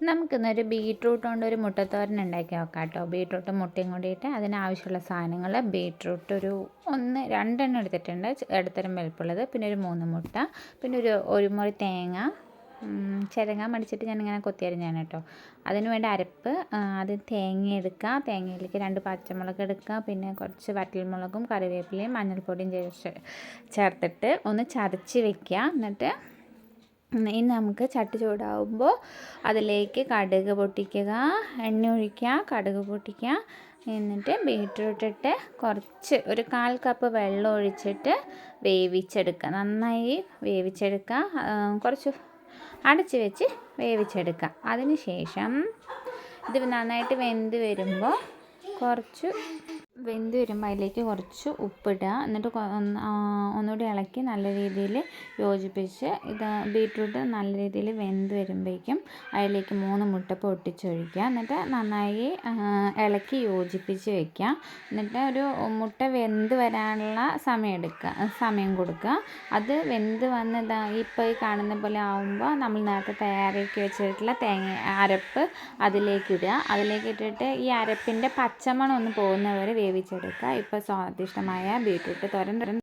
നമുക്കിന്നൊരു ബീട്രൂട്ട് കൊണ്ട് ഒരു മുട്ടത്തോരൻ ഉണ്ടാക്കി നോക്കാം കേട്ടോ ബീട്രൂട്ട് മുട്ടയും കൂടിയിട്ട് അതിനാവശ്യമുള്ള സാധനങ്ങൾ ബീട്രൂട്ട് ഒരു ഒന്ന് രണ്ടെണ്ണം എടുത്തിട്ടുണ്ട്. ഇടത്തരം വലുപ്പുള്ളത് പിന്നെ ഒരു മൂന്ന് മുട്ട പിന്നെ ഒരു ഒരു മുറി തേങ്ങ ചിരങ്ങ മടിച്ചിട്ട് ഇങ്ങനെ കൊത്തിയരിഞ്ഞാണ് കേട്ടോ. അതിന് വേണ്ട അരപ്പ് ആദ്യം തേങ്ങ എടുക്കുക. തേങ്ങയിലേക്ക് രണ്ട് പച്ചമുളക് എടുക്കുക. പിന്നെ കുറച്ച് വറ്റൽമുളകും കറിവേപ്പിലയും മഞ്ഞൾപ്പൊടിയും ചേർത്തിട്ട് ഒന്ന് ചതച്ച് വെക്കുക. എന്നിട്ട് ഇനി നമുക്ക് ചട്ടി ചൂടാവുമ്പോൾ അതിലേക്ക് കടുക് പൊട്ടിക്കുക എണ്ണ ഒഴിക്കുക കടുക് പൊട്ടിക്കുക. എന്നിട്ട് ബീറ്റ്റൂട്ട് ഇട്ട് കുറച്ച് ഒരു കാൽ കപ്പ് വെള്ളം ഒഴിച്ചിട്ട് വേവിച്ചെടുക്കുക. നന്നായി വേവിച്ചെടുക്കുക. കുറച്ച് അടച്ച് വെച്ച് വേവിച്ചെടുക്കുക. അതിന് ശേഷം ഇത് നന്നായിട്ട് വെന്ത് വരുമ്പോൾ കുറച്ച് വെന്ത് വരുമ്പോൾ അതിലേക്ക് കുറച്ച് ഉപ്പിടുക. എന്നിട്ട് ഒന്നുകൂടി ഇളക്കി നല്ല രീതിയിൽ യോജിപ്പിച്ച് ഇത് ബീറ്റ്റൂട്ട് നല്ല രീതിയിൽ വെന്ത് വരുമ്പോഴേക്കും അതിലേക്ക് മൂന്ന് മുട്ട പൊട്ടിച്ചൊഴിക്കുക. എന്നിട്ട് നന്നായി ഇളക്കി യോജിപ്പിച്ച് വെക്കുക. എന്നിട്ട് ഒരു മുട്ട വെന്ത് വരാനുള്ള സമയം എടുക്കുക സമയം കൊടുക്കുക. അത് വെന്ത് വന്ന് ഇതാ ഇപ്പോൾ ഈ കാണുന്ന പോലെ ആകുമ്പോൾ നമ്മൾ നേരത്തെ തയ്യാറാക്കി വെച്ചിട്ടുള്ള തേങ്ങ അരപ്പ് അതിലേക്ക് ഇടുക. അതിലേക്ക് ഇട്ടിട്ട് ഈ അരപ്പിന്റെ പച്ചമണം ഒന്ന് പോകുന്നവരെ വേവിച്ചെടുക്കുക. ഇപ്പോൾ സ്വാദിഷ്ടമായ ബീട്രൂട്ട് തോരൻ